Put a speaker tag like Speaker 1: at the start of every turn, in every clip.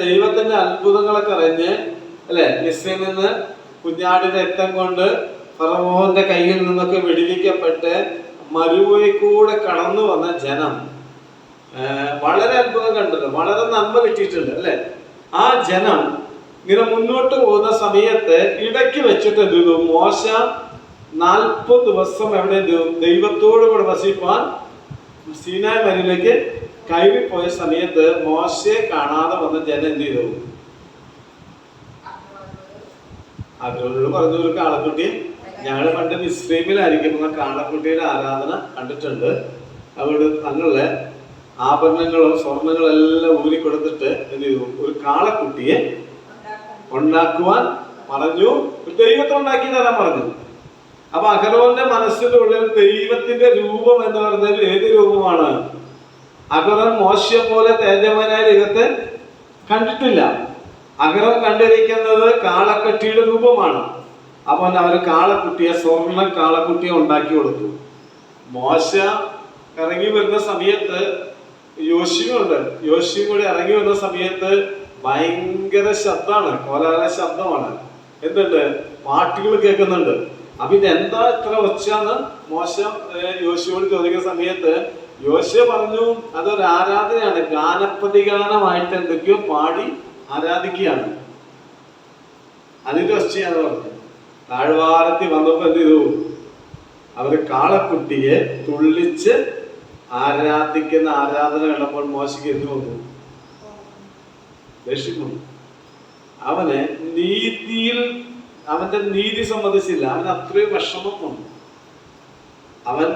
Speaker 1: ദൈവത്തിന്റെ അത്ഭുതങ്ങളൊക്കെ അറിഞ്ഞ് അല്ലെ മിസ്സിൽ നിന്ന് കുഞ്ഞാടിന്റെ രക്തം കൊണ്ട് ഫറവോന്റെ കയ്യിൽ നിന്നൊക്കെ വിടുവിക്കപ്പെട്ട് മരുഭൂമി കൂടെ കടന്നു വന്ന ജനം വളരെ അത്ഭുതം കണ്ടല്ലോ വളരെ നന്മ കിട്ടിയിട്ടുണ്ട് അല്ലെ ആ ജനം ഇങ്ങനെ മുന്നോട്ട് പോകുന്ന സമയത്ത് ഇടയ്ക്ക് വെച്ചിട്ട് എന്ത് ചെയ്തു മോശ നാൽപ്പത് ദിവസം എവിടെ? ദൈവത്തോടു കൂടെ വസിപ്പാൻ സീനായ മരുവിലേക്ക് കയറിപ്പോയ സമയത്ത് മോശയെ കാണാതെ വന്ന ജനം എന്ത് ചെയ്തു? അവരോട് പറഞ്ഞു ഒരു കാളക്കുട്ടി ഞങ്ങൾ പണ്ട് മിസ്ലീമിലായിരിക്കുമ്പോൾ കാളക്കുട്ടിയുടെ ആരാധന കണ്ടിട്ടുണ്ട്. അവിടെ തങ്ങളുടെ ആഭരണങ്ങളും സ്വർണങ്ങളും എല്ലാം ഊരി കൊടുത്തിട്ട് എന്ത് ചെയ്തു? ഒരു കാളക്കുട്ടിയെ ഉണ്ടാക്കുവാൻ പറഞ്ഞു. ഒരു ദൈവത്തെ ഉണ്ടാക്കി തരാൻ പറഞ്ഞു? അപ്പൊ അഹരോന്റെ മനസ്സിലുള്ള ദൈവത്തിന്റെ രൂപം എന്ന് പറഞ്ഞാൽ ഏത് രൂപമാണ്? അഹറോൻ മോശ പോലെ തേജവനായ ദൈവത്തെ കണ്ടിട്ടില്ല. അഗറ കണ്ടിരിക്കുന്നത് കാളക്കട്ടിയുടെ രൂപമാണ്. അവൻ അവർ കാളക്കുട്ടിയെ സ്വർണ കാളക്കുട്ടിയെ ഉണ്ടാക്കി കൊടുത്തു. മോശ ഇറങ്ങി വരുന്ന സമയത്ത് യോശിയുണ്ട് യോശിയും കൂടി ഇറങ്ങി വരുന്ന സമയത്ത് ഭയങ്കര ശബ്ദമാണ് കോലാല ശബ്ദമാണ്. എന്തുണ്ട്? പാട്ടുകൾ കേൾക്കുന്നുണ്ട്. അപ്പൊ ഇത് എന്താ ഇത്ര ഒച്ചാന്ന് മോശം യോശിയോട് ചോദിക്കുന്ന സമയത്ത് യോശ പറഞ്ഞു അതൊരു ആരാധനയാണ്. ഗാനപ്രതിഗാനമായിട്ട് എന്തൊക്കെയോ പാടി ആരാധിക്കുകയാണ്. അതിന്റെ ഒച്ചയാണ് പറഞ്ഞത്. താഴ്വാരത്തിൽ വന്നപ്പോ എന്ത് ചെയ്തു? അവർ കാളക്കുട്ടിയെ തുള്ളിച്ച് ആരാധിക്കുന്ന ആരാധന ഉള്ളപ്പോൾ മോശയ്ക്ക് എന്ത് വന്നു രക്ഷിക്കുന്നു അവന് നീതിയിൽ അവന്റെ നീതി സംബന്ധിച്ചില്ല. അവൻ അത്രയും വിഷമം വന്നു അവൻ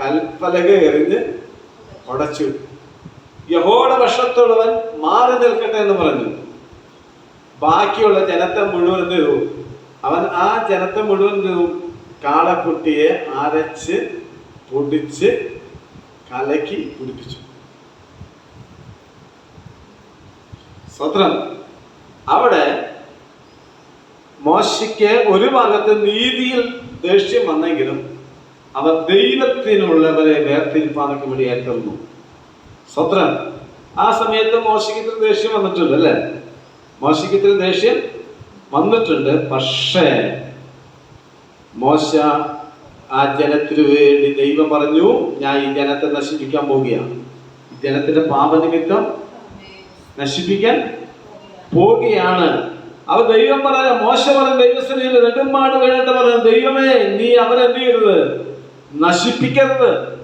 Speaker 1: കൽപ്പലക എറിഞ്ഞ് ഉടച്ചു. യഹോയുടെ വശത്തുള്ളവൻ മാറി നിൽക്കട്ടെ എന്ന് പറഞ്ഞു. ബാക്കിയുള്ള ജനത്തെ മുഴുവൻ തരും അവൻ ആ ജനത്തെ മുഴുവൻ തരും കാളക്കുട്ടിയെ അരച്ച് പൊടിച്ച് കലക്കി കുടിപ്പിച്ചു സ്വത്രം. അവിടെ മോശയ്ക്ക് ഒരു ഭാഗത്ത് നീതിയിൽ ദേഷ്യം വന്നെങ്കിലും അവർ ദൈവത്തിനുള്ളവരെ വേർതിരിപ്പാനൊക്കെ വേണ്ടി ഏറ്റെടുന്നു സ്വത്രം. ആ സമയത്ത് മോശിക്കത്തിൽ ദേഷ്യം വന്നിട്ടുണ്ട് അല്ലേ? മോശിക്കത്തിൽ ദേഷ്യം വന്നിട്ടുണ്ട് പക്ഷേ മോശ ആ ജനത്തിനു വേണ്ടി ദൈവം പറഞ്ഞു ഞാൻ ഈ ജനത്തെ നശിപ്പിക്കാൻ പോവുകയാണ്. ജനത്തിന്റെ പാപനിമിത്തം നശിപ്പിക്കാൻ പോവുകയാണ്. അവ ദൈവം പറഞ്ഞ മോശം പറഞ്ഞ ദൈവസ്ഥ നെടുമ്പാട് വേണ്ടിട്ട് പറഞ്ഞു ദൈവമേ നീ അവരെന്ത് ചെയ്യരുത്? നശിപ്പിക്കരുത്.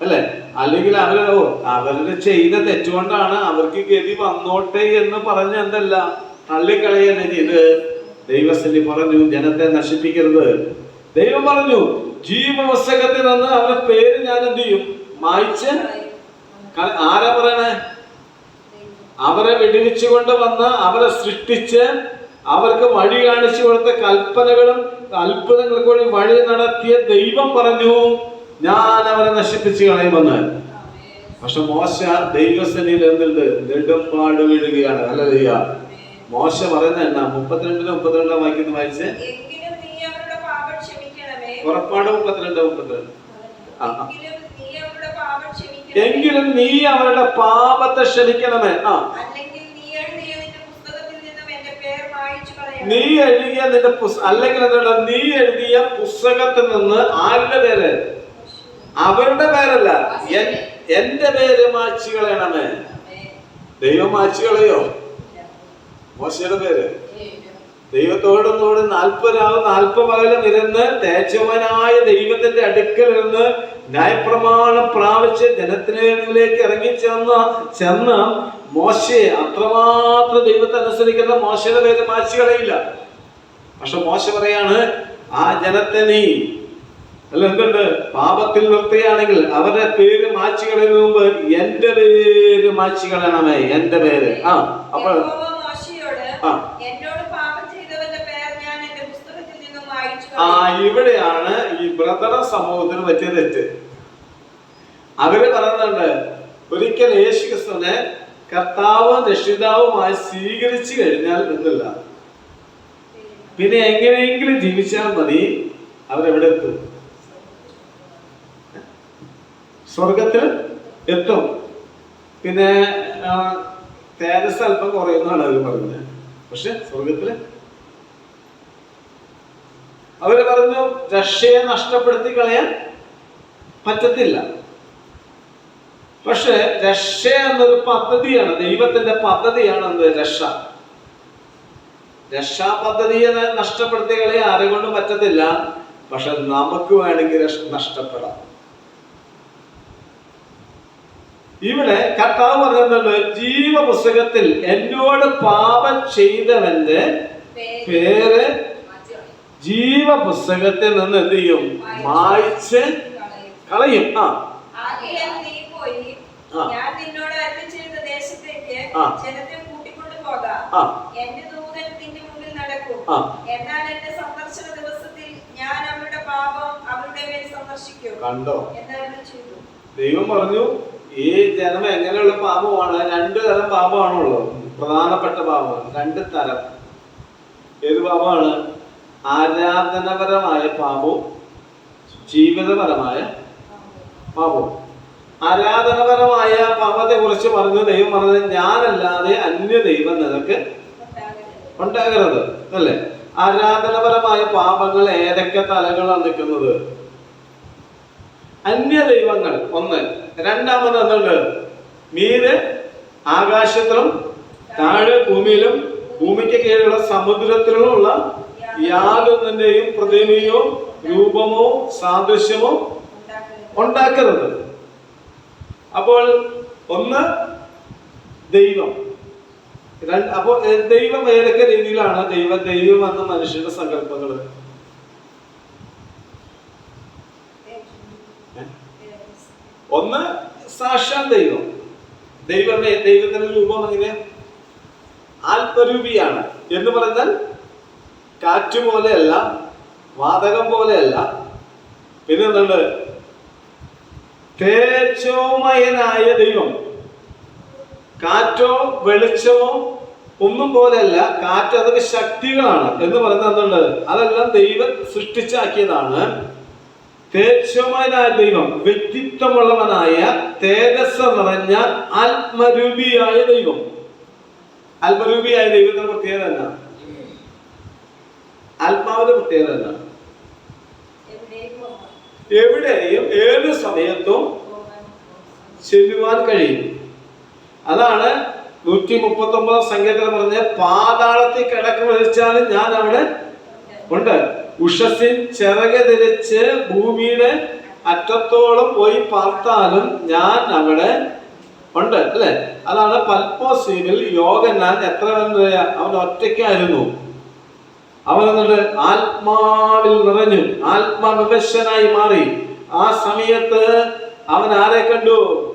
Speaker 1: അല്ലേ? അല്ലെങ്കിൽ അവർ ഓ അവരുടെ ചെയ്ത തെറ്റുകൊണ്ടാണ് അവർക്ക് ഗതി വന്നോട്ടെ എന്ന് പറഞ്ഞ എന്തല്ല? തള്ളിക്കളയല്ലേ ഇത് ദൈവസ്ഥലി പറഞ്ഞു ജനത്തെ നശിപ്പിക്കരുത്. ദൈവം പറഞ്ഞു ജീവപുസ്തകത്തിൽ നിന്ന് അവരുടെ പേര് ഞാൻ എന്ത് ചെയ്യും? മായ്ച്ച്? ആരാ പറയണേ? അവരെ വെടിവെച്ചുകൊണ്ട് വന്ന് അവരെ സൃഷ്ടിച്ച് അവർക്ക് വഴി കാണിച്ചു കൊടുത്ത കൽപ്പനകളും അത്ഭുതങ്ങൾക്ക് വഴി വഴി നടത്തിയ ദൈവം പറഞ്ഞു ഞാൻ അവരെ നശിപ്പിച്ച് കളയുമെന്ന് പക്ഷെ മോശ ദൈവസേനയിൽ എന്തുണ്ട്? നെടുമ്പാട് വീഴുകയാണ്. അല്ല മോശ പറയുന്ന എന്നാ? മുപ്പത്തിരണ്ടിന് മുപ്പത്തിരണ്ടാം വായിക്കുന്ന വായിച്ച്? പുറപ്പാട് മുപ്പത്തിരണ്ട് മുപ്പത്തിരണ്ട്. ആ.
Speaker 2: എങ്കിലും നീ അവരുടെ പാപം ക്ഷമിക്കണമേ.
Speaker 1: എങ്കിലും നീ അവരുടെ പാപത്തെ ക്ഷമിക്കണമേ. ആ
Speaker 2: അല്ലെങ്കിൽ നീ എഴുതിയ നിന്റെ പുസ്തകത്തിൽ നിന്നും എന്റെ പേർ മായിച്ചു കളയണം
Speaker 1: നീ എഴുതിയ നിന്റെ അല്ലെങ്കിൽ എന്താണ് നീ എഴുതിയ പുസ്തകത്തിൽ നിന്ന് ആരുടെ പേര്? അവരുടെ പേരല്ല. എന്റെ പേര് മായ്ച്ചു കളയണമേ. ദൈവം മായ്ച്ചു കളയോ? മോശയുടെ പേര്. ദൈവത്തോടൊന്നോട് നാൽപ്പതാവ് നാൽപ്പത് പകലും ഇരുന്ന് തേജവനായ ദൈവത്തിന്റെ അടുക്കൽ നിന്ന് ന്യായപ്രമാണം പ്രാപിച്ച് ജനത്തിലേക്ക് ഇറങ്ങി ചെന്ന ചെന്ന് മോശയെ അത്രമാത്രം ദൈവത്തെ അനുസരിക്കുന്ന മോശയുടെ പേര് മാറ്റി കളയില്ല. പക്ഷെ മോശ പറയാണ് ആ ജനത്തെ നീ അല്ല എന്തുണ്ട്? പാപത്തിൽ നിർത്തുകയാണെങ്കിൽ അവരുടെ പേര് മാറ്റി കളയുന്ന മുമ്പ് എന്റെ പേര് മാറ്റി കളയണമേ എന്റെ പേര്. ആ അപ്പോൾ
Speaker 2: മോശയോട്
Speaker 1: ആ.
Speaker 2: എന്നോട് പാപം ചെയ്തവന്റെ പേർ ഞാൻ എന്റെ പുസ്തകത്തിൽ നിന്നും മായിച്ചു
Speaker 1: ആ ഇവിടെയാണ് ഈ ബ്രദറ സമൂഹത്തിന് പറ്റിയ തെറ്റ്. അവർ പറയുന്നുണ്ട് ഒരിക്കൽ യേശു ക്രിസ്തുവിനെ കർത്താവും രക്ഷിതാവുമായി സ്വീകരിച്ചു കഴിഞ്ഞാൽ എന്നില്ല. പിന്നെ എങ്ങനെയെങ്കിലും ജീവിച്ചാൽ മതി അവരെവിടെ എത്തും? സ്വർഗത്തിൽ എത്തും. പിന്നെ തേജസ് അല്പം കുറയുന്നതാണ് അവർ പറഞ്ഞത് പക്ഷെ സ്വർഗത്തിൽ അവർ പറഞ്ഞു രക്ഷയെ നഷ്ടപ്പെടുത്തി കളയാൻ പറ്റത്തില്ല. പക്ഷെ രക്ഷ എന്നൊരു പദ്ധതിയാണ് ദൈവത്തിന്റെ പദ്ധതിയാണ് എന്ത്? രക്ഷ. രക്ഷാ പദ്ധതിയെ ന- നഷ്ടപ്പെടുത്തി കളയാൻ ആരെ കൊണ്ടും പറ്റത്തില്ല. പക്ഷെ നമുക്ക് വേണമെങ്കിൽ നഷ്ടപ്പെടാം. ഇവിടെ കർത്താവ് പറയുന്നുണ്ട് ജീവപുസ്തകത്തിൽ എന്നോട് പാപം ചെയ്തവന്റെ
Speaker 2: പേര്
Speaker 1: പേര്
Speaker 2: മാറ്റിക്കളയും.
Speaker 1: ജീവ പുസ്തകത്തിൽ നിന്ന് എന്ത് ചെയ്യും? മായ്ച്ച്
Speaker 2: കളയും.
Speaker 1: ആ.
Speaker 2: ഞാൻ നിന്നോട് അരുളി ചെയ്ത ദേശത്തേക്ക് ജനത്തെ കൂട്ടിക്കൊണ്ടു പോകാം.
Speaker 1: ആ.
Speaker 2: എന്റെ ദൂതൻ നിന്റെ മുമ്പിൽ നടക്കും. എന്നാൽ എന്റെ സന്ദർശന ദിവസത്തിൽ ഞാൻ അവരുടെ പാപം അവരുടെ മേൽ സന്ദർശിക്കും
Speaker 1: കണ്ടോ? ദൈവം പറഞ്ഞു ഈ ജനം എങ്ങനെയുള്ള പാപമാണ്? രണ്ട് തരം പാപമാണുള്ളത്. പ്രധാനപ്പെട്ട പാപമാണ്. രണ്ട് തരം. ഏത് പാപമാണ്? ആരാധനപരമായ പാപവും ജീവിതപരമായ പാപവും. ആരാധനപരമായ പാപത്തെ കുറിച്ച് പറഞ്ഞ ദൈവം പറഞ്ഞത് ഞാനല്ലാതെ അന്യ ദൈവം നിനക്ക്
Speaker 2: ഉണ്ടാകരുത്.
Speaker 1: അല്ലേ? ആരാധനപരമായ പാപങ്ങൾ ഏതൊക്കെ തലകളാണ് നിൽക്കുന്നത്? അന്യ ദൈവങ്ങൾ ഒന്ന്. രണ്ടാമത് എന്തുണ്ട്? മീന് ആകാശത്തിലും താഴെ ഭൂമിയിലും ഭൂമിക്ക് കീഴിലുള്ള സമുദ്രത്തിലുമുള്ള യാതൊന്നിന്റെയും പ്രതിമയോ രൂപമോ സാദൃശ്യമോ ഉണ്ടാക്കരുത്. അപ്പോൾ ഒന്ന് ദൈവം. അപ്പോൾ ദൈവം ഏതൊക്കെ രീതിയിലാണ് ദൈവ ദൈവം എന്ന മനുഷ്യന്റെ സങ്കല്പങ്ങൾ ഒന്ന് സാക്ഷാൽ ദൈവം. ദൈവമേ ദൈവത്തിന്റെ രൂപം എങ്ങനെ? ആത്മരൂപിയാണ് എന്ന് പറഞ്ഞാൽ കാറ്റ് പോലെയല്ല വാതകം പോലെയല്ല. പിന്നെ എന്തുണ്ട് തേജോമയനായ ദൈവം. കാറ്റോ വെളിച്ചമോ ഒന്നും പോലെയല്ല കാറ്റ് അതൊക്കെ ശക്തികളാണ്. എന്ന് പറയുന്നത് എന്തുണ്ട്? അതെല്ലാം ദൈവം സൃഷ്ടിച്ചാക്കിയതാണ്. തേജോമയനായ ദൈവം വ്യക്തിത്വമുള്ളവനായ തേജസ് നിറഞ്ഞ ആത്മരൂപിയായ ദൈവം. ആത്മരൂപിയായ ദൈവത്തിന്റെ പ്രത്യേകത എന്നാ ആത്മാവിന്റെ പ്രത്യേകത
Speaker 2: എന്താണ്
Speaker 1: എവിടെയും ഏത് സമയത്തും ചെല്ലുവാൻ കഴിയും. അതാണ് നൂറ്റി മുപ്പത്തി ഒമ്പതാം സംഖ്യത്തിൽ പറഞ്ഞ പാതാളത്തിൽ കിടക്ക് വഹിച്ചാലും ഞാൻ അവിടെ ഉണ്ട്. ഉഷസിൻ ചിറക് തിരിച്ച് ഭൂമിയുടെ അറ്റത്തോളം പോയി പാർത്താലും ഞാൻ അവിടെ ഉണ്ട് അല്ലെ? അതാണ് പൽപ്പോസീമിൽ യോഗനാൻ എത്ര പേരുണ്ട്? അവൻ ഒറ്റയ്ക്കായിരുന്നു. അവൻ എന്നിട്ട് ആത്മാവിൽ നിറഞ്ഞു ആത്മവിവശനായി മാറി. ആ സമയത്ത് അവൻ ആരെ കണ്ടു?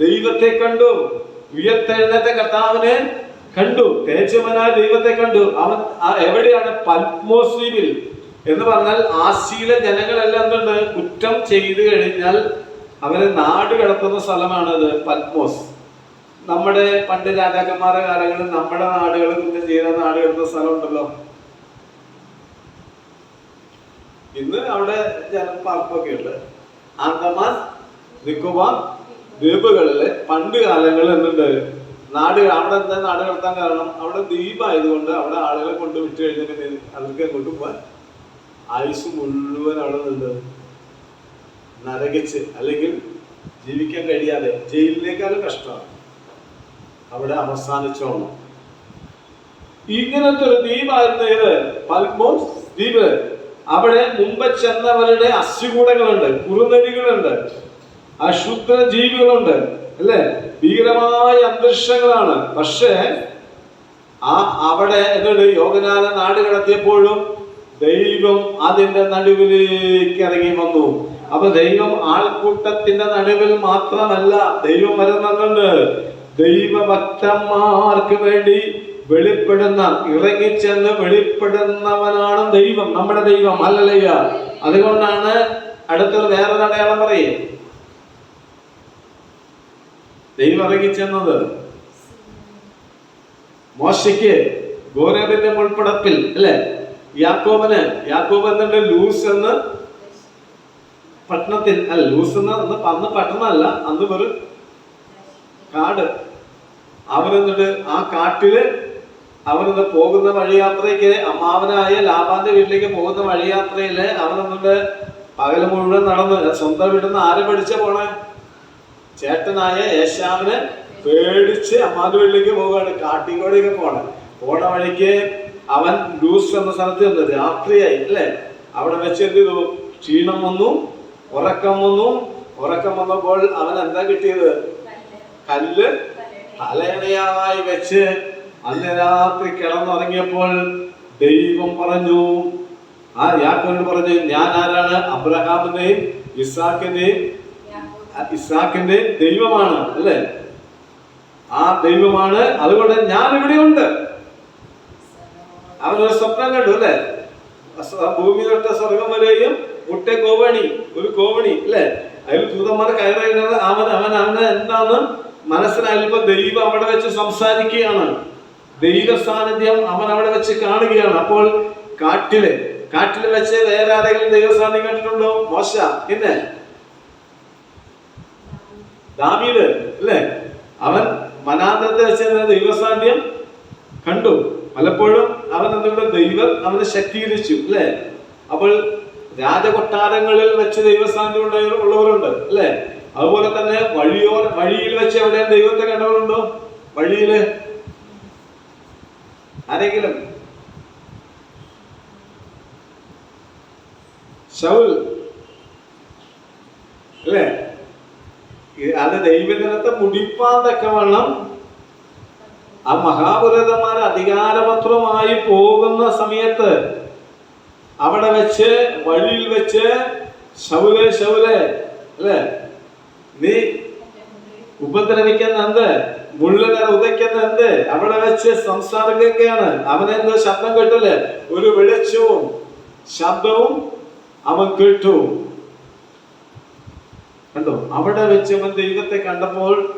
Speaker 1: ദൈവത്തെ കണ്ടു. ഉയർത്തെഴുന്നേറ്റ കർത്താവിനെ കണ്ടു. തേജമനായ ദൈവത്തെ കണ്ടു. അവൻ എവിടെയാണ്? പത്മോസ്ലിമിൽ എന്ന് പറഞ്ഞാൽ ആസിയിലെ ജനങ്ങളെല്ലാം എന്തുണ്ട്? കുറ്റം ചെയ്തു കഴിഞ്ഞാൽ അവരെ നാട് കടത്തുന്ന സ്ഥലമാണത് പത്മോസ്. നമ്മുടെ പണ്ട് രാജാക്കന്മാരുടെ കാലങ്ങളിൽ നമ്മുടെ നാടുകൾ കുറ്റം ചെയ്ത നാട് കടത്തുന്ന സ്ഥലമുണ്ടല്ലോ. ഇന്ന് അവിടെ പാർപ്പൊക്കെ ഉണ്ട്. ആന്തമാൻ നിക്കോബാർ ദ്വീപുകളിൽ പണ്ട് കാലങ്ങളിൽ എന്തുണ്ട് നാട് അവിടെ എന്താ നാട് കടത്താൻ കാരണം? അവിടെ ദ്വീപായതുകൊണ്ട് അവിടെ ആളുകളെ കൊണ്ട് വിട്ട് കഴിഞ്ഞാൽ അവർക്ക് അങ്ങോട്ട് പോവാൻ? ആയുസ് മുഴുവൻ അവിടെ നിന്ന് നരകിച്ച് അല്ലെങ്കിൽ ജീവിക്കാൻ കഴിയാതെ ജയിലിനേക്കാളും കഷ്ടമാണ് അവിടെ അവസാനിച്ചോണം ഇങ്ങനത്തെ ഒരു ദ്വീപായിരുന്നു ഏത് പൽമോസ് ദ്വീപ് അവിടെ മുമ്പ് ചെന്നവരുടെ അസ്യുകൂടങ്ങളുണ്ട് കുറുനരികളുണ്ട് അശുദ്ധ ജീവികളുണ്ട് അല്ലേ? ഭീകരമായ അന്തരീക്ഷങ്ങളാണ്. പക്ഷേ ആ അവിടെ എന്തുണ്ട്? യോഗനാഥ നാട് കടത്തിയപ്പോഴും ദൈവം അതിന്റെ നടുവിലേക്ക് ഇറങ്ങി വന്നു. അപ്പൊ ദൈവം ആൾക്കൂട്ടത്തിന്റെ നടുവിൽ മാത്രമല്ല ദൈവം വരുന്നുണ്ട്. ദൈവഭക്തന്മാർക്ക് വേണ്ടി വെളിപ്പെടുന്ന ഇറങ്ങിച്ചെന്ന് വെളിപ്പെടുന്നവനാണ് ദൈവം നമ്മുടെ ദൈവം. അല്ലല്ലയ്യ. അതുകൊണ്ടാണ് അടുത്തൊരു വേറൊരു അടയാളം പറയേ. ദൈവം ഇറങ്ങിച്ചെന്നത്. മോശയ്ക്ക് ഗോരേബിന്റെ മുൾപ്പടപ്പിൽ അല്ലെ? യാക്കോബന് യാക്കോബ് എന്നുണ്ട് ലൂസ് എന്ന് പട്ടണത്തിൽ അല്ല ലൂസ് എന്ന് അന്ന് അന്ന് പട്ടണമല്ല അന്ന് വെറും കാട്. അവരെന്നിട്ട് ആ കാട്ടിൽ അവനെന്ന് പോകുന്ന വഴിയാത്രയ്ക്ക് അമ്മാവനായ ലാബാന്റെ വീട്ടിലേക്ക് പോകുന്ന വഴിയാത്രയിൽ അവനെന്നിട്ട് പകൽ മുഴുവൻ നടന്ന് സ്വന്തം വീട്ടിൽ നിന്ന് ആരെ പഠിച്ച പോണേ? ചേട്ടനായ യേശാവിന് പേടിച്ച് അമ്മാന്റെ വീട്ടിലേക്ക് പോവുകയാണ്. കാട്ടിക്കോടേക്ക് പോണേ. പോണ വഴിക്ക് അവൻ ലൂസ് എന്ന സ്ഥലത്ത് ചെന്ന് രാത്രിയായി അല്ലേ? അവിടെ വെച്ച് എന്ത് ചെയ്തു? ക്ഷീണം വന്നു ഉറക്കം വന്നു. ഉറക്കം വന്നപ്പോൾ അവൻ എന്താ കിട്ടിയത്? കല്ല്. തലയണയായി വെച്ച് അന്ന് രാത്രി കിടന്നുറങ്ങിയപ്പോൾ ദൈവം പറഞ്ഞു ആ യാക്കോബിന് പറഞ്ഞു ഞാൻ ആരാണ്? അബ്രഹാമിന്റെയും ഇസാക്കിന്റെയും ഇസാക്കിന്റെ ദൈവമാണ് അല്ലേ? ആ ദൈവമാണ്. അതുകൊണ്ട് ഞാൻ ഇവിടെ ഉണ്ട്. അവനൊരു സ്വപ്നം കണ്ടു അല്ലേ? ഭൂമി തൊട്ട സ്വർഗം വരെയും മുട്ട കോവണി ഒരു കോവണി അല്ലേ? അതിൽ ദൂതന്മാർ കയറിയത് അവൻ അവൻ അവന് എന്താണെന്ന് മനസ്സിലായപ്പോ ദൈവം അവിടെ വെച്ച് സംസാരിക്കുകയാണ്. ദൈവ സാന്നിധ്യം അവൻ അവിടെ വെച്ച് കാണുകയാണ്. അപ്പോൾ കാട്ടിൽ കാട്ടിൽ വെച്ച് വേറെ ആരെങ്കിലും ദൈവ സാന്നിധ്യം കണ്ടിട്ടുണ്ടോ? മോശ പിന്നെ? ദാവീദ് അല്ലേ? അവൻ മനാന്തരത്തെ വെച്ച് ദൈവ ദൈവസാന്നിധ്യം കണ്ടു. പലപ്പോഴും അവൻ എന്തുകൊണ്ട് ദൈവം അവനെ ശക്തീകരിച്ചു അല്ലേ? അപ്പോൾ രാജകൊട്ടാരങ്ങളിൽ വെച്ച് ദൈവസാന്നിധ്യം ഉണ്ടായ ഉള്ളവരുണ്ട് അല്ലേ? അതുപോലെ തന്നെ വഴിയോ വഴിയിൽ വെച്ച് എവിടെ ദൈവത്തെ കണ്ടവരുണ്ടോ? വഴിയിൽ ആരെങ്കിലും ശൗൽ അല്ലേ? അത് ദൈവജനത്തെ മുടിപ്പാൻ തക്കവണ്ണം ആ മഹാപുരതന്മാർ അധികാരപത്രമായി പോകുന്ന സമയത്ത് അവിടെ വെച്ച് വഴിയിൽ വെച്ച് ശൗലെ ശൗലെ അല്ലേ? നീ ഉപദ്രവിക്കുന്ന എന്ത്? മുള്ളിനെ ഉദയ്ക്കുന്ന എന്ത് അവിടെ വെച്ച് സംസാരിക്കുകയാണ് അവനെന്തോ ശബ്ദം കേട്ടില്ലേ? ഒരു വെളിച്ചവും ശബ്ദവും അവൻ കേട്ടു. കണ്ടോ? അവിടെ വെച്ച് അവൻ ദൈവത്തെ കണ്ടപ്പോൾ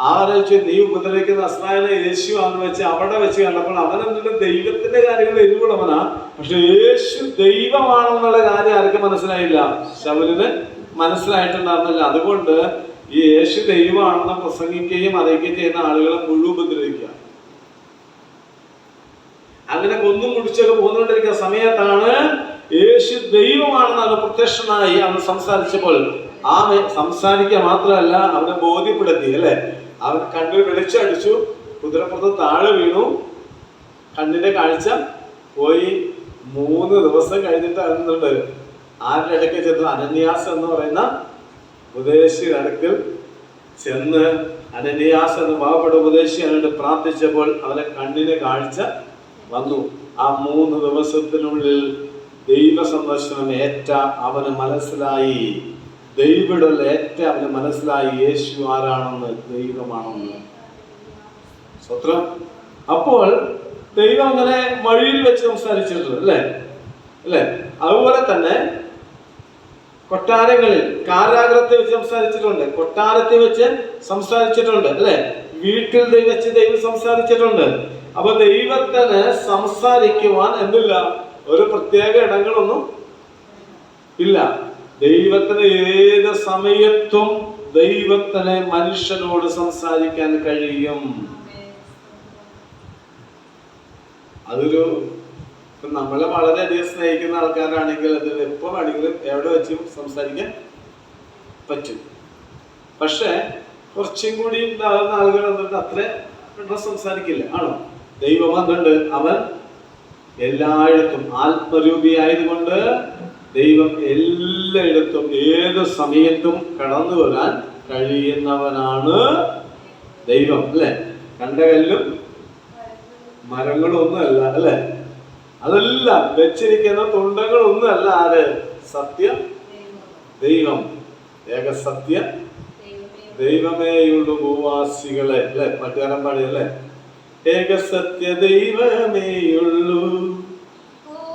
Speaker 1: ആലോചിച്ച് നീ ഉപദ്രവിക്കുന്ന അസ്രായന യേശു ആണെന്ന് വെച്ച് അവിടെ വെച്ച് കണ്ടപ്പോൾ അവൻ എന്നിട്ട് ദൈവത്തിന്റെ കാര്യങ്ങൾ എരിവുള്ളവനാ പക്ഷെ യേശു ദൈവമാണെന്നുള്ള കാര്യം ആർക്കും മനസ്സിലായില്ല. ശബരിന് മനസ്സിലായിട്ടുണ്ടായിരുന്നില്ല. അതുകൊണ്ട് ഈ യേശു ദൈവമാണെന്ന് പ്രസംഗിക്കുകയും അറിയിക്കുകയും ചെയ്യുന്ന ആളുകളെ മുഴുവൻ ഉപദ്രവിക്കുക. അങ്ങനെ കൊന്നും മുടിച്ചൊക്കെ പോന്നുകൊണ്ടിരിക്കുന്ന സമയത്താണ് യേശു ദൈവമാണെന്ന് അവന് പ്രത്യക്ഷനായി അവൻ സംസാരിച്ചപ്പോൾ ആ സംസാരിക്കുക മാത്രമല്ല അവനെ ബോധ്യപ്പെടുത്തി അല്ലെ? അവൻ കണ്ണിൽ വെളിച്ചടിച്ചു കുതിരപ്പുറത്ത് താഴെ വീണു. കണ്ണിന്റെ കാഴ്ച പോയി മൂന്ന് ദിവസം കഴിഞ്ഞിട്ട് അറിയുന്നുണ്ട് ആരുടെ ഇടയ്ക്ക് ചെന്ന് അനന്യാസ് എന്ന് പറയുന്ന ഉപദേശിയുടെ അടുക്കൽ ചെന്ന് അനന്യാസ് എന്ന് പാവപ്പെട്ട ഉപദേശിയോട് പ്രാർത്ഥിച്ചപ്പോൾ അവനെ കണ്ണിന് കാഴ്ച വന്നു. ആ മൂന്ന് ദിവസത്തിനുള്ളിൽ ദൈവ സന്ദർശനം ഏറ്റ അവന് മനസ്സിലായി. ദൈവിടൽ ഏറ്റ അവന് മനസ്സിലായി യേശു ആരാണെന്ന് ദൈവമാണെന്ന്. സ്വത്രം. അപ്പോൾ ദൈവം അങ്ങനെ വഴിയിൽ വെച്ച് സംസാരിച്ചിട്ടുണ്ട് അല്ലേ? അല്ലേ? അതുപോലെ തന്നെ കൊട്ടാരങ്ങളിൽ കാരാഗ്രഹത്തിൽ വെച്ച് സംസാരിച്ചിട്ടുണ്ട്. കൊട്ടാരത്തിൽ വെച്ച് സംസാരിച്ചിട്ടുണ്ട് അല്ലെ? വീട്ടിൽ വെച്ച് ദൈവം സംസാരിച്ചിട്ടുണ്ട്. അപ്പൊ ദൈവത്തിന് സംസാരിക്കുവാൻ എന്തില്ല ഒരു പ്രത്യേക ഇടങ്ങളൊന്നും ഇല്ല. ദൈവത്തിന് ഏത് സമയത്തും ദൈവത്തിന് മനുഷ്യനോട് സംസാരിക്കാൻ കഴിയും. അതൊരു ഇപ്പൊ നമ്മളെ വളരെയധികം സ്നേഹിക്കുന്ന ആൾക്കാരാണെങ്കിൽ അതിൽ എപ്പോ വേണമെങ്കിലും എവിടെ വെച്ചും സംസാരിക്കാൻ പറ്റും. പക്ഷെ കുറച്ചും കൂടി ഉണ്ടാകുന്ന ആളുകൾ എന്നിട്ട് അത്ര സംസാരിക്കില്ല. ആണോ? ദൈവം എന്തുണ്ട് അവൻ എല്ലായിടത്തും ആത്മരൂപിയായതുകൊണ്ട് ദൈവം എല്ലായിടത്തും ഏത് സമയത്തും കടന്നു വരാൻ കഴിയുന്നവനാണ് ദൈവം അല്ലെ? കണ്ട കല്ലും മരങ്ങളും ഒന്നുമല്ല അല്ലെ? അതെല്ലാം വെച്ചിരിക്കുന്ന തുണ്ടങ്ങളൊന്നുമല്ല ആര്? സത്യം ദൈവം. ഏക ഏകസത്യ ദൈവമേയുള്ളു ഭൂവാസികളെ. അല്ലെ? മറ്റുകാരം പാടി അല്ലെ? ഏകസത്യ ദൈവമേയുള്ളു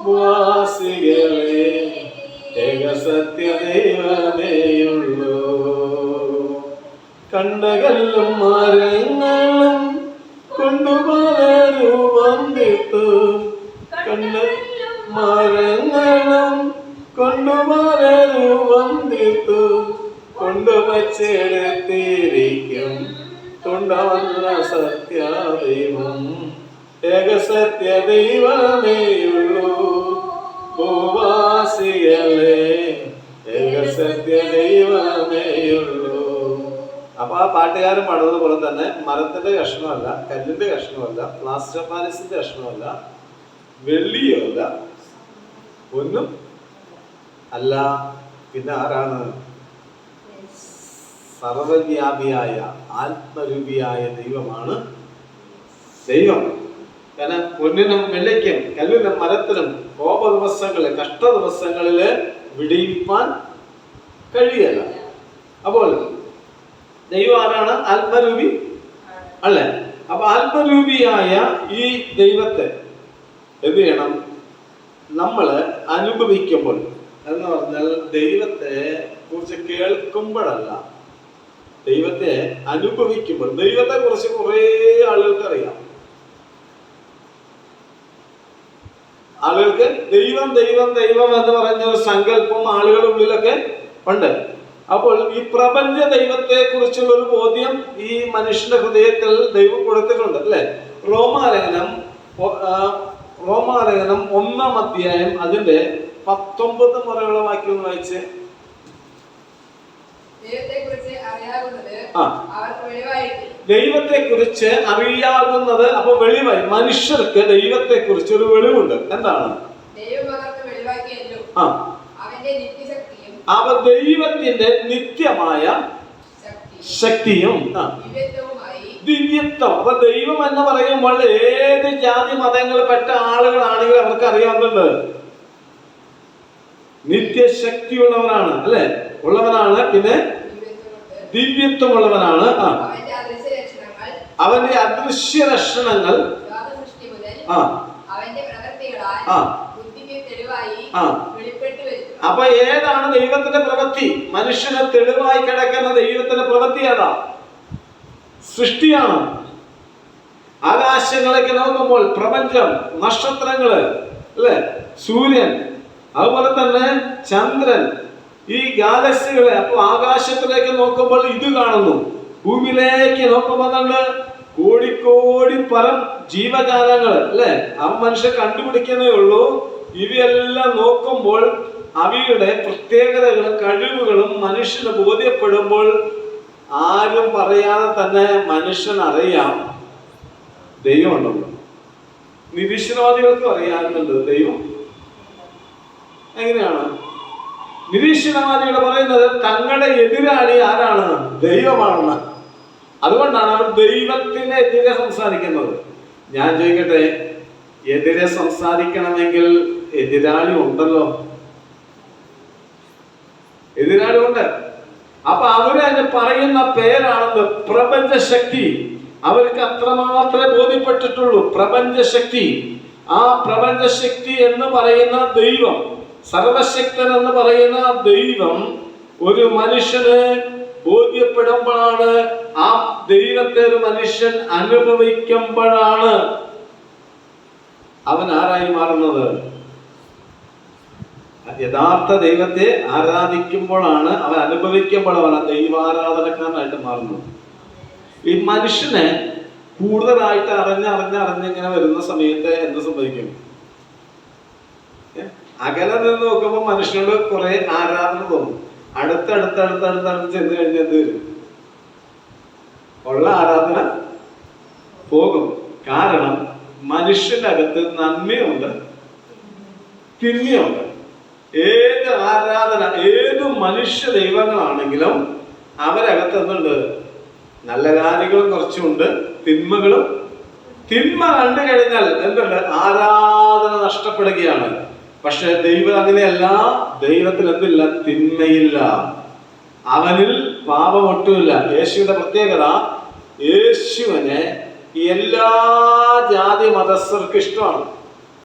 Speaker 1: ഭൂവാസികളെ. ഏകസത്യ ദൈവമേയുള്ളു കണ്ടകല്ലും മരങ്ങളും കൊണ്ടുപോലെ രൂപം തീർത്തു കണ്ട മരങ്ങളും കൊണ്ടുപല രൂപം തീർത്തു കൊണ്ടുവച്ചെടുത്തിരിക്കും സത്യ ദൈവം ഏകസത്യ ദൈവമേയുള്ളൂ ഭൂവാസിയല്ലേ ഏകസത്യ ദൈവമേയുള്ളൂ അപ്പൊ ആ പാട്ടുകാരൻ പാടുന്നത് പോലെ തന്നെ മരത്തിന്റെ കഷ്ണമല്ല കല്ലിന്റെ കഷ്ണമല്ല പ്ലാസ്റ്റർ പാലസിന്റെ കഷ്ണമല്ല വെള്ളിയോ അല്ല ഒന്നും അല്ല. പിന്നെ ആരാണ്? സർവവ്യാപിയായ ആത്മരൂപിയായ ദൈവമാണ് ദൈവം. കാരണം പൊന്നിനും വെള്ളിക്കും കല്ലിനും മരത്തിനും കോപ ദിവസങ്ങളിൽ കഷ്ട ദിവസങ്ങളിൽ വിടിയിപ്പാൻ കഴിയല്ല. അപ്പോൾ ദൈവം ആരാണ്? ആത്മരൂപി അല്ലേ? അപ്പൊ ആത്മരൂപിയായ ഈ ദൈവത്തെ എന്ത് ചെയ്യണം? നമ്മൾ അനുഭവിക്കുമ്പോൾ എന്ന് പറഞ്ഞാൽ ദൈവത്തെ കുറിച്ച് കേൾക്കുമ്പോഴല്ല. ദൈവത്തെ അനുഭവിക്കുമ്പോൾ ദൈവത്തെ കുറിച്ച് കുറേ ആളുകൾക്ക് അറിയാം ആളുകൾക്ക് ദൈവം ദൈവം ദൈവം എന്ന് പറഞ്ഞ ഒരു സങ്കല്പം ആളുകളുടെ ഉള്ളിലൊക്കെ ഉണ്ട്. അപ്പോൾ ഈ പ്രപഞ്ച ദൈവത്തെ കുറിച്ചുള്ള ഒരു ബോധ്യം ഈ മനുഷ്യന്റെ ഹൃദയത്തിൽ ദൈവം കൊടുത്തിട്ടുണ്ട് അല്ലെ? റോമാലേഖനം റോമാലേഖനം ഒന്നാം അധ്യായം അതിന്റെ പത്തൊമ്പത് മുറയുള്ള വാക്യം വായിച്ച്. ദൈവത്തെ കുറിച്ച് അറിയാവുന്നത് അപ്പൊ വെളിവായി. മനുഷ്യർക്ക് ദൈവത്തെ കുറിച്ച് ഒരു വെളിവുണ്ട്. എന്താണ്? ആ. അവ ദൈവത്തിന്റെ നിത്യമായ
Speaker 3: ശക്തി
Speaker 1: ശക്തിയും. ആ. ദിവ്യത്വം അപ്പൊ ദൈവം എന്ന് പറയുമ്പോൾ ഏത് ജാതി മതങ്ങളിൽപ്പെട്ട ആളുകളാണെങ്കിലും അവർക്ക് അറിയാവുന്നുണ്ട് നിത്യശക്തിയുള്ളവനാണ് അല്ലെ? ഉള്ളവനാണ് പിന്നെ
Speaker 3: ദിവ്യത്വം
Speaker 1: ഉള്ളവനാണ് ആ.
Speaker 3: അവന്റെ അദൃശ്യ ലക്ഷണങ്ങൾ
Speaker 1: ആ. ആ. ആ. അപ്പൊ ഏതാണ് ദൈവത്തിന്റെ പ്രവൃത്തി? മനുഷ്യനെ തെളിവായി കിടക്കുന്ന ദൈവത്തിന്റെ പ്രവൃത്തി ഏതാ? സൃഷ്ടിയാണ്. ആകാശങ്ങളൊക്കെ നോക്കുമ്പോൾ പ്രപഞ്ചം നക്ഷത്രങ്ങൾ അല്ലെ? സൂര്യൻ അതുപോലെ തന്നെ ചന്ദ്രൻ ഈ ഗാലക്സികളെ അപ്പൊ ആകാശത്തിലേക്ക് നോക്കുമ്പോൾ ഇത് കാണുന്നു. ഭൂമിയിലേക്ക് നോക്കുമ്പോൾ തന്നെ കോടിക്കോടി പരം ജീവജാലങ്ങൾ അല്ലെ? ആ മനുഷ്യ കണ്ടുപിടിക്കുന്നേ ഉള്ളൂ. ഇവയെല്ലാം നോക്കുമ്പോൾ അവയുടെ പ്രത്യേകതകളും കഴിവുകളും മനുഷ്യന് ബോധ്യപ്പെടുമ്പോൾ ആരും പറയാതെ തന്നെ മനുഷ്യൻ അറിയാം ദൈവമുണ്ടെന്ന് നിരീശ്വരവാദികൾക്കും അറിയാറുണ്ട് ദൈവം. എങ്ങനെയാണ്? നിരീശ്വരവാദികൾ പറയുന്നത് തങ്ങളുടെ എതിരാളി ആരാണ്? ദൈവമാണെന്ന്. അതുകൊണ്ടാണ് അവർ ദൈവത്തിനെതിരെ സംസാരിക്കുന്നത്. ഞാൻ ചോദിക്കട്ടെ എതിരെ സംസാരിക്കണമെങ്കിൽ എതിരാളി ഉണ്ടല്ലോ. എതിരാളി ഉണ്ട്. അപ്പൊ അവർ അതിന് പറയുന്ന പേരാണെന്ന് പ്രപഞ്ചശക്തി. അവർക്ക് അത്രമാത്രമേ ബോധ്യപ്പെട്ടിട്ടുള്ളൂ. പ്രപഞ്ചശക്തി. ആ പ്രപഞ്ചശക്തി എന്ന് പറയുന്ന ദൈവം സർവശക്തൻ എന്ന് പറയുന്ന ദൈവം ഒരു മനുഷ്യന് ബോധ്യപ്പെടുമ്പോഴാണ് ആ ദൈവത്തെ ഒരു മനുഷ്യൻ അനുഭവിക്കുമ്പോഴാണ് അവൻ ആരായി മാറുന്നത്? യഥാർത്ഥ ദൈവത്തെ ആരാധിക്കുമ്പോഴാണ് അവൻ അനുഭവിക്കുമ്പോഴാണ് ദൈവാരാധനക്കാരനായിട്ട് മാറുന്നത്. ഈ മനുഷ്യനെ കൂടുതലായിട്ട് അറിഞ്ഞ് അറിഞ്ഞ് അറിഞ്ഞിങ്ങനെ വരുന്ന സമയത്ത് എന്ത് സംഭവിക്കും? അകലെ നിന്ന് നോക്കുമ്പോൾ മനുഷ്യനോട് കുറെ ആരാധന തോന്നും. അടുത്തടുത്ത് അടുത്തടുത്ത് അടുത്ത് ചെന്ന് കഴിഞ്ഞാൽ എന്ത് വരും? ഉള്ള ആരാധന പോകും. കാരണം മനുഷ്യന്റെ അകത്ത് നന്മയുണ്ട് തിന്മയുണ്ട് ഏത് ആരാധന ഏത് മനുഷ്യ ദൈവങ്ങളാണെങ്കിലും അവരകത്ത് എന്തുണ്ട് നല്ല കാര്യങ്ങളും കുറച്ചുണ്ട് തിന്മകളും. തിന്മ കണ്ടു കഴിഞ്ഞാൽ എന്തുണ്ട്? ആരാധന നഷ്ടപ്പെടുകയാണ്. പക്ഷെ ദൈവം അങ്ങനെയല്ല. ദൈവത്തിൽ എന്തില്ല? തിന്മയില്ല. അവനിൽ പാപമൊട്ടുമില്ല. യേശുവിന്റെ പ്രത്യേകത യേശുവിനെ എല്ലാ ജാതി മതസ്ഥർക്ക് ഇഷ്ടമാണ്.